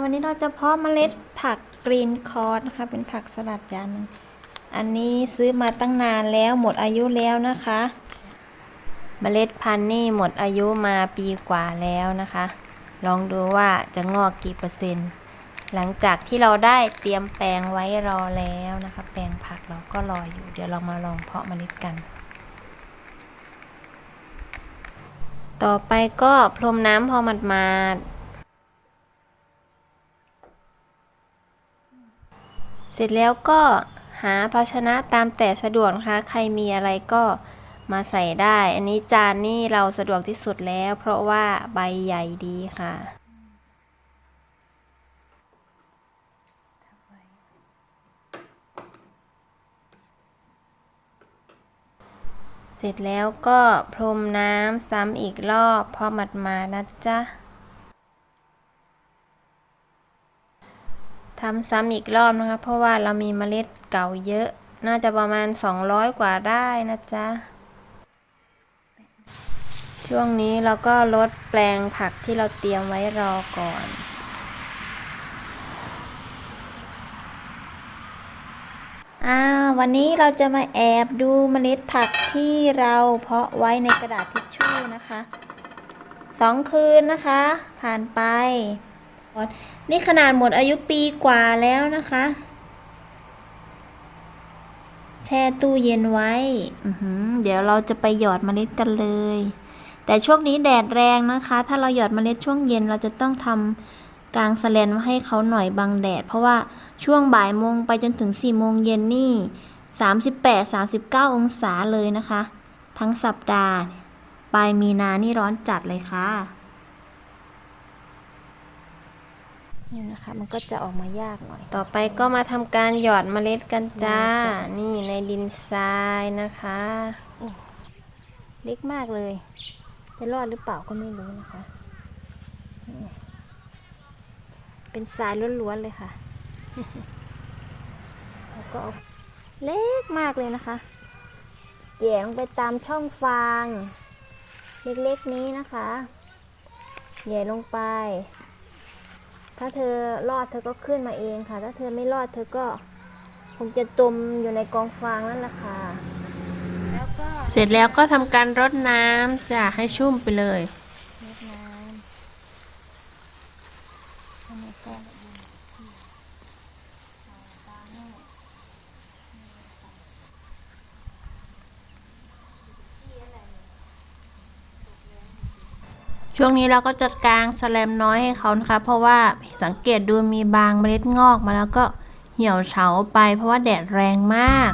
วันนี้เราจะเพาะเมล็ดผักกรีนคอร์สนะคะ เป็นผักสลัดยันอันนี้ซื้อมาตั้งนานแล้วหมดอายุแล้วนะคะ เมล็ดพันธุ์นี่หมดอายุมาปีกว่าแล้วนะคะ ลองดูว่าจะงอกกี่เปอร์เซ็นต์ หลังจากที่เราได้เตรียมแปลงไว้รอแล้วนะคะ แปลงผักเราก็รออยู่ เดี๋ยวเรามาลองเพาะเมล็ดกันต่อไปก็พรมน้ำพอหมาดๆ เสร็จแล้วก็หาภาชนะตามแต่สะดวกนะคะ ใครมีอะไรก็มาใส่ได้ อันนี้จานนี่เราสะดวกที่สุดแล้ว เพราะว่าใบใหญ่ดีค่ะ เสร็จแล้วก็พรมน้ำซ้ำอีกรอบพอหมัดมานะจ๊ะ ทำซ้ำอีกรอบนะคะ เพราะว่าเรามีเมล็ดเก่าเยอะ น่าจะประมาณ 200 กว่าได้นะจ๊ะ ช่วงนี้เราก็ลดแปลงผักที่เราเตรียมไว้รอก่อนอ่าวันนี้เราจะมาแอบดูเมล็ดผักที่เราเพาะไว้ในกระดาษทิชชู่นะคะสองคืนนะคะ ผ่านไป นี่ขนาดหมดอายุปีกว่าแล้วนะคะ แช่ตู้เย็นไว้ เดี๋ยวเราจะไปหยอดเมล็ดกันเลย แต่ช่วงนี้แดดแรงนะคะ ถ้าเราหยอดเมล็ดช่วงเย็นเราจะต้องทำกลางสแลนให้เขาหน่อยบังแดด เพราะว่าช่วงบ่ายโมงไปจนถึง4ี่โมงเย็นนี่38-39 องศาเลยนะคะ ทั้งสัปดาห์ ปลายมีนานี่ร้อนจัดเลยค่ะ นี่นะคะ มันก็จะออกมายากหน่อย ต่อไปก็มาทำการหยอดเมล็ดกันจ้า นี่ในดินทรายนะคะโอ้เล็กมากเลย จะรอดหรือเปล่าก็ไม่รู้นะคะนี่เป็นทรายล้วนๆเลยค่ะ แล้วก็เอาเล็กมากเลยนะคะแหย่ลงไปตามช่องฟาง เล็กๆนี้นะคะแหย่ลงไป ถ้าเธอรอดเธอก็ขึ้นมาเองค่ะ ถ้าเธอไม่รอดเธอก็คงจะจมอยู่ในกองฟางนั่นแหละค่ะเสร็จแล้วก็ทำการรดน้ำจะให้ชุ่มไปเลย รดน้ำแล้วก็ ช่วงนี้เราก็จะกางสแลมน้อยให้เขานะคะ เพราะว่าสังเกตดูมีบางเมล็ดงอกมาแล้วก็เหี่ยวเฉาไป เพราะว่าแดดแรงมาก